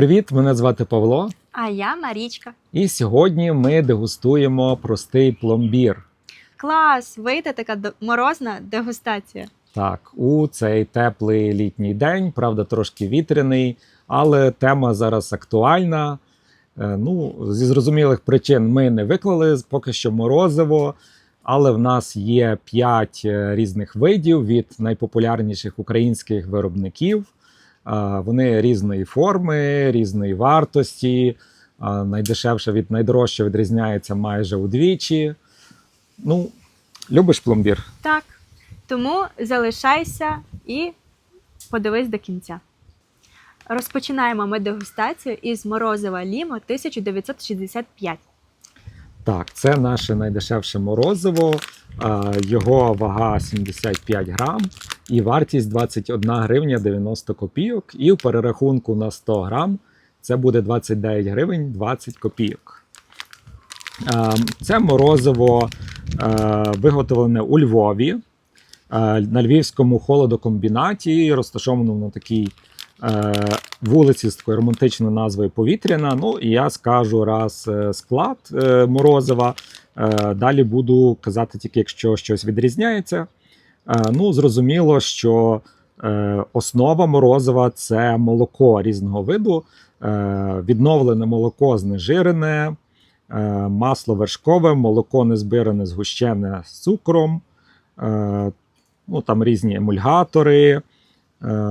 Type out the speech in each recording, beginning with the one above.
Привіт, мене звати Павло. А я Марічка. І сьогодні ми дегустуємо простий пломбір. Клас! Вийде така морозна дегустація. Так, у цей теплий літній день, правда, трошки вітряний, але тема зараз актуальна. Е, Ну, зі зрозумілих причин ми не виклали поки що морозиво, але в нас є 5 різних видів від найпопулярніших українських виробників. Вони різної форми, різної вартості. Найдешевше від найдорожче відрізняється майже удвічі. Ну, любиш пломбір? Так. Тому залишайся і подивись до кінця. Розпочинаємо ми дегустацію із морозива Лімо 1965. Так, це наше найдешевше морозиво. Його вага 75 грам і вартість 21 гривня 90 копійок. І в перерахунку на 100 грам це буде 29 гривень 20 копійок. Це морозиво виготовлене у Львові на львівському холодокомбінаті, розташованому на такій вулиці з такою романтичною назвою Повітряна. Ну і я скажу раз е, склад е, морозива. Е, Далі буду казати тільки, якщо щось відрізняється. Е, Ну, зрозуміло, що е, основа морозива це молоко різного виду, відновлене молоко знежирене, масло вершкове, молоко незбиране, згущене з цукром, ну, там різні емульгатори,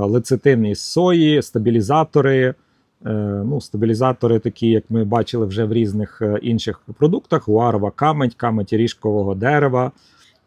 лецитин із сої, стабілізатори. Е, Ну, стабілізатори, такі, як ми бачили вже в різних е, інших продуктах: уарова камедь, камедь ріжкового дерева.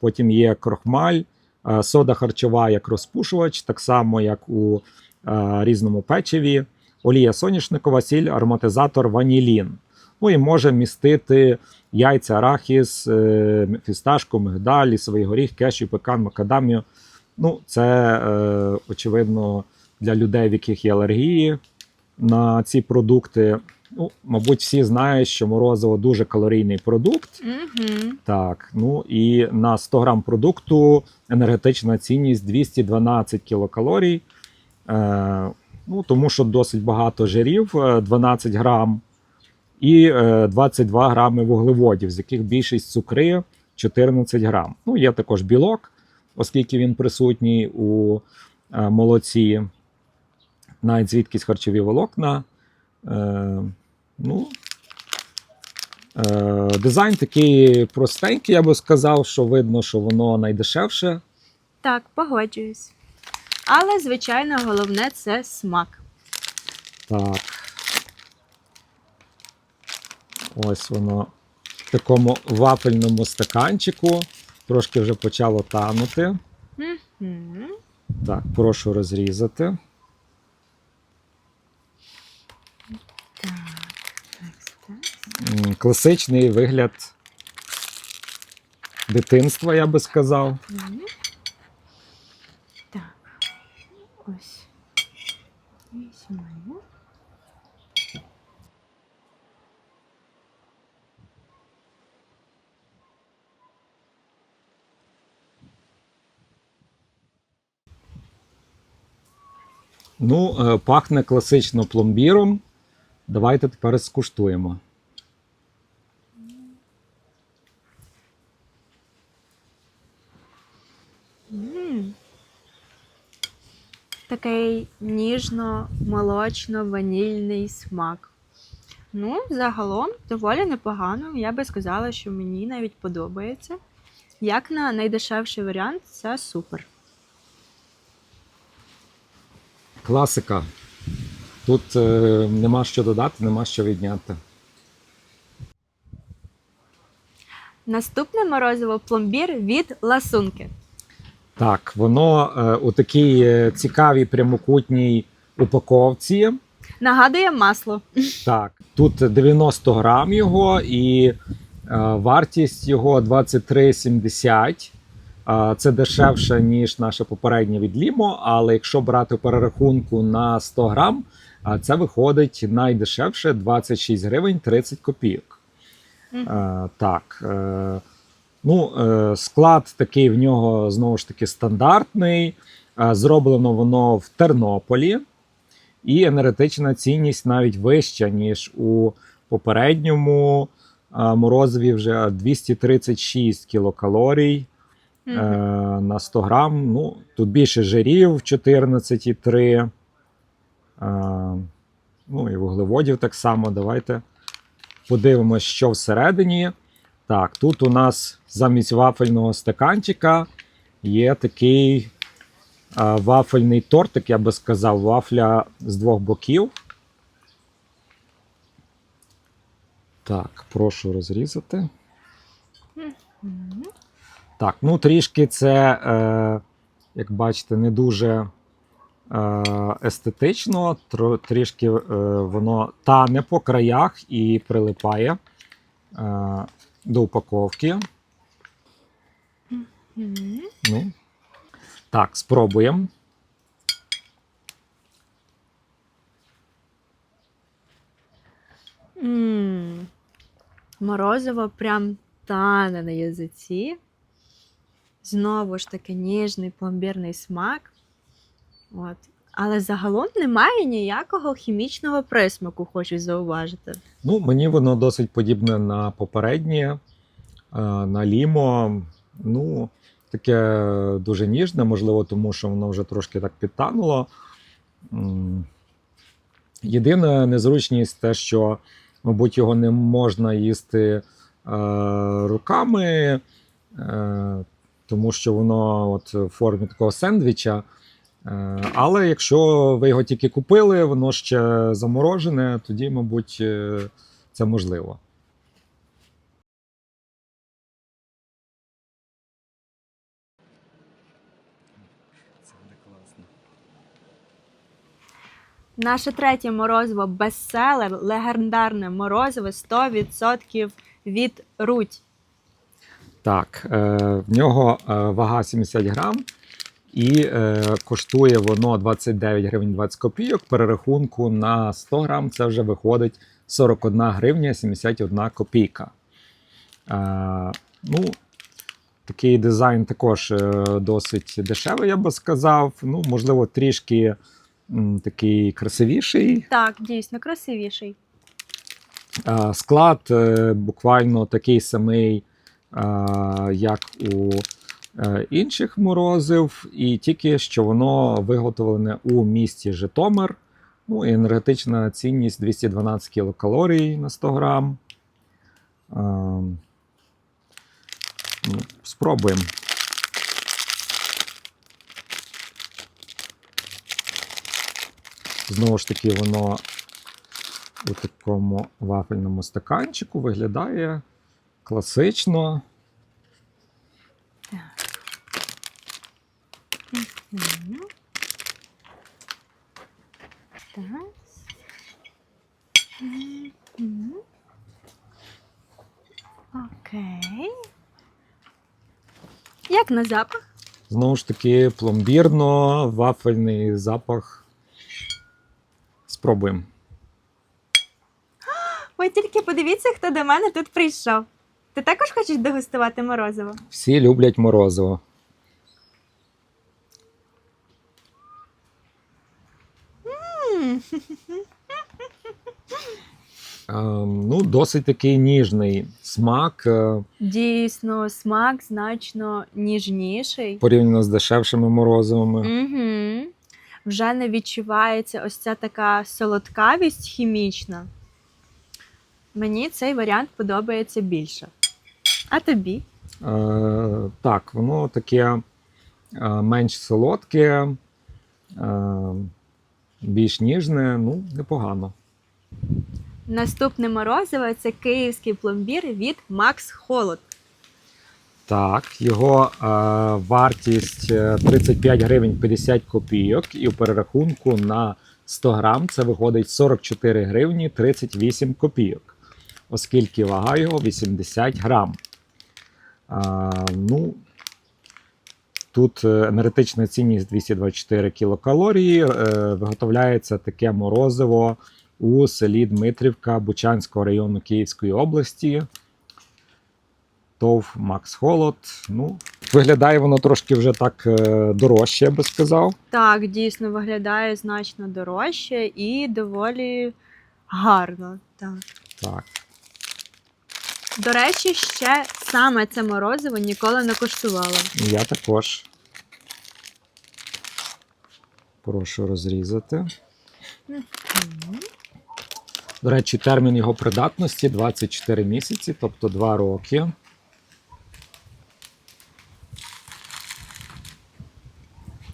Потім є крохмаль, е, сода харчова як розпушувач, так само як у різному печиві, олія соняшникова, сіль, ароматизатор, ванілін. Ну і може містити яйця, арахіс, фісташку, мигдаль, лісовий горіх, кешю, пекан, макадамію. Ну, це очевидно для людей, в яких є алергії на ці продукти. Ну, мабуть, всі знають, що морозиво дуже калорійний продукт. Угу. Так, ну і на 100 грам продукту енергетична цінність 212 кілокалорій. Е, ну, тому що досить багато жирів, е, 12 грам, і е, 22 грами вуглеводів, з яких більшість цукри 14 грам. Ну, є також білок, оскільки він присутній у е, молоці, навіть звідкись харчові волокна. Е, ну, Е, Дизайн такий простенький, я би сказав, що видно, що воно найдешевше. Так, погоджуюсь. Але, звичайно, головне це смак. Так. Ось воно в такому вафельному стаканчику. Трошки вже почало танути. Угу. Так, прошу розрізати. Класичний вигляд дитинства, я би сказав. Так. Ось. Візьмемо. Ну, е, пахне класично пломбіром. Давайте тепер скуштуємо. М. Такий ніжно-молочно-ванільний смак. Ну, загалом доволі непогано. Я би сказала, що мені навіть подобається. Як на найдешевший варіант, це супер. Класика. Тут е, нема що додати, нема що відняти. Наступне морозиво пломбір від ласунки. Так, воно е, у такій е, цікавій прямокутній упаковці. Нагадує масло. Так, тут 90 грам його і е, вартість його 23,70. Е, Це дешевше, ніж наше попереднє від Лімо, але якщо брати в перерахунку на 100 грам, е, це виходить найдешевше 26 гривень 30 копійок. Е, так. Е, ну, е, склад такий в нього знову ж таки стандартний. Е, зроблено воно в Тернополі. і енергетична цінність навіть вища, ніж у попередньому а, морозиві вже 236 кілокалорій е, на 100 грам. Ну, тут більше жирів 14,3. Е, ну і вуглеводів так само. Давайте подивимося, що всередині. Так, тут у нас замість вафельного стаканчика є такий е, вафельний тортик, я би сказав, вафля з двох боків. Так, прошу розрізати. Так, ну трішки це, е, як бачите, не дуже е, естетично, трішки е, воно тане по краях і прилипає е, до упаковки. Мгм. Ну, так, спробуємо. М, Морозиво прям тане на язиці. Знову ж таки ніжний пломбірний смак. От. Але загалом немає ніякого хімічного присмаку, хочу зауважити. Ну, мені воно досить подібне на попереднє, е, на лімо. Ну, таке дуже ніжне, можливо, тому що воно вже трошки так підтануло. Єдина незручність те, що, мабуть, його не можна їсти е, руками, е, тому що воно от в формі такого сендвіча. Е, Але якщо ви його тільки купили, воно ще заморожене, тоді, мабуть, е, це можливо. Наше третє морозиво бестселер, легендарне морозиво 100% від Руть. Так, е, в нього вага 70 грам, і е, коштує воно 29 гривень 20 копійок. Перерахунку на 100 грам це вже виходить 41 гривня 71 копійка. Е, ну, такий дизайн також е, досить дешевий, я би сказав. Ну, можливо, трішки м, такий красивіший. Так, дійсно красивіший. Е, Склад е, буквально такий самий, е, як у інших морозив, і тільки що воно виготовлене у місті Житомир. Ну, енергетична цінність 212 кілокалорій на 100 грам. Е, ну, Спробуємо. Знову ж таки, воно у такому вафельному стаканчику виглядає класично. Так. Окей. Як на запах? Знову ж таки, пломбірно, вафельний запах. Спробуємо. Ви тільки подивіться, хто до мене тут прийшов. Ти також хочеш дегустувати морозиво? Всі люблять морозиво. М, Е, ну, досить такий ніжний смак е, Дійсно, смак значно ніжніший. порівняно з дешевшими морозивами. Угу. Вже не відчувається ось ця така солодкавість хімічна. Мені цей варіант подобається більше. А тобі? Е, так, воно таке е, менш солодке, е, більш ніжне, ну, непогано. Наступне морозиво це київський пломбір від Макс Холод. Так, його е, вартість е, 35 гривень 50 копійок, і в перерахунку на 100 грам це виходить 44 гривні 38 копійок, оскільки вага його 80 грам. Е, ну, тут е, енергетична цінність 224 кілокалорії. Е, виготовляється таке морозиво у селі Дмитрівка Бучанського району Київської області. ТОВ Макс Холод. Ну, виглядає воно трошки вже так е, дорожче, я би сказав. Так, дійсно виглядає значно дорожче і доволі гарно. Так. Так. До речі, ще саме це морозиво ніколи не коштувала. Я також. Прошу розрізати. До речі, термін його придатності 24 місяці, тобто 2 роки.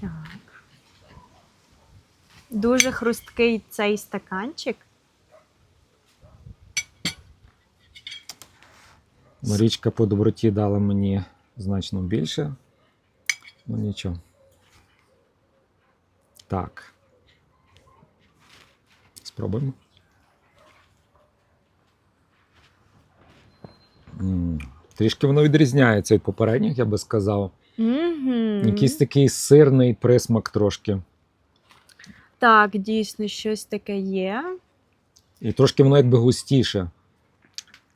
Так. Дуже хрусткий цей стаканчик. Марічка по доброті дала мені значно більше. Ну нічого. Так. Спробуємо. М, Трішки воно відрізняється від попередніх, я би сказав. Угу. Якийсь такий сирний присмак трошки. Так, дійсно, щось таке є. І трошки воно якби густіше.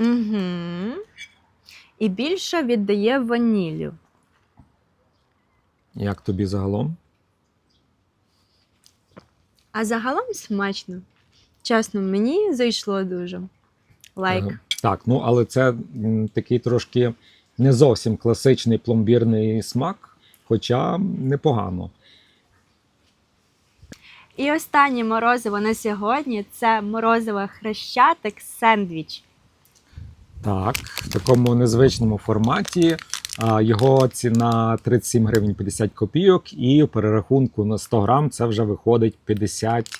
Угу. І більше віддає ваніллю. Як тобі загалом? А загалом смачно. Чесно, мені зайшло дуже. Лайк. Ага. Так, ну але це м, такий трошки не зовсім класичний пломбірний смак, хоча непогано. І останнє морозиво на сьогодні це морозиво хрещатик сендвіч. Так, в такому незвичному форматі. Його ціна 37 гривень 50 копійок, і в перерахунку на 100 грам це вже виходить 50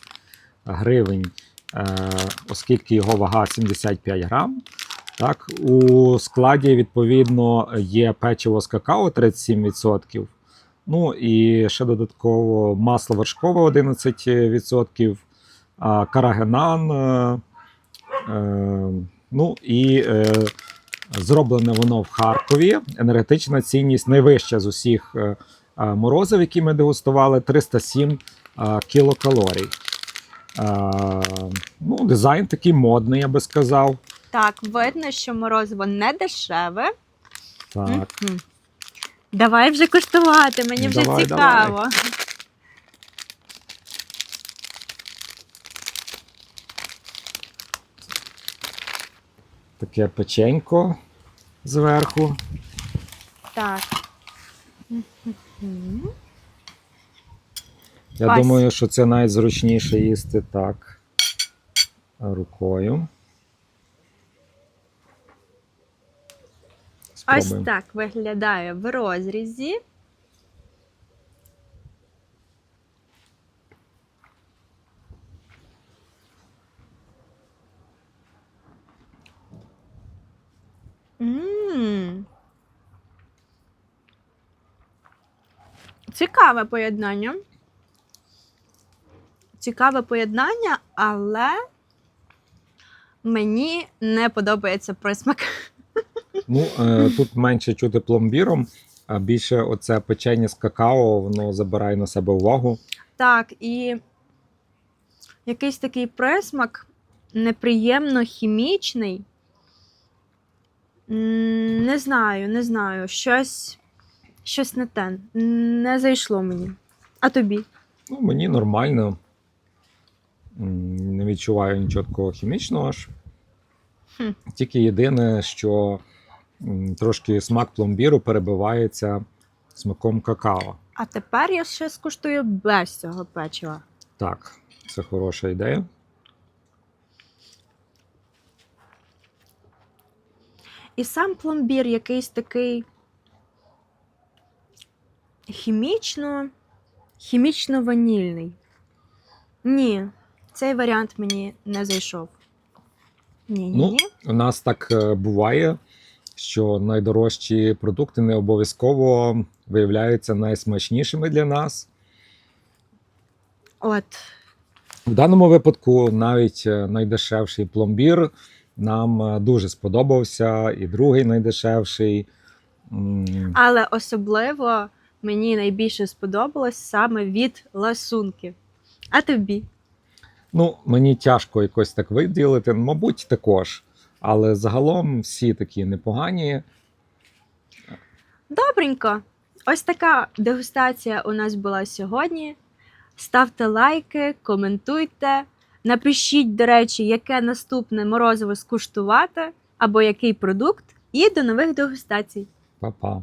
гривень, е, оскільки його вага 75 грам. Так, у складі відповідно є печиво з какао 37%. Ну і ще додатково масло вершкове 11%, карагенан. е, е, Ну і зроблене воно в Харкові. Енергетична цінність найвища з усіх е, е, які ми дегустували, 307 е, кілокалорій. Ну, дизайн такий модний, я би сказав. Так, видно, що морозиво не дешеве. Так. Давай вже куштувати, мені вже Давай, цікаво. Таке печенько зверху. Так. Я Ось. думаю, що це найзручніше їсти так рукою. Ось так виглядає в розрізі. М. Цікаве поєднання. Цікаве поєднання, але мені не подобається присмак. Ну, е, тут менше чути пломбіром, а більше оце печення з какао, воно забирає на себе увагу. Так, і якийсь такий присмак неприємно хімічний. Не знаю, не знаю. Щось, щось не те. Не зайшло мені. А тобі? Ну, мені нормально. Не відчуваю нічого такого хімічного аж. Хм. Тільки єдине, що трошки смак пломбіру перебивається смаком какао. А тепер я ще скуштую без цього печива. Так, це хороша ідея. І сам пломбір якийсь такий хімічно, хімічно-ванільний. Ні, цей варіант мені не зайшов. Ні, ні, Ну, ні. У нас так е, буває, що найдорожчі продукти не обов'язково виявляються найсмачнішими для нас. От. В даному випадку навіть е, найдешевший пломбір нам е, дуже сподобався, і другий найдешевший. Але особливо мені найбільше сподобалось саме від ласунки. А тобі? Ну, мені тяжко якось так виділити, мабуть, також. Але загалом всі такі непогані. Добренько. Ось така дегустація у нас була сьогодні. Ставте лайки, коментуйте. Напишіть, до речі, яке наступне морозиво скуштувати або який продукт. І до нових дегустацій. Па-па.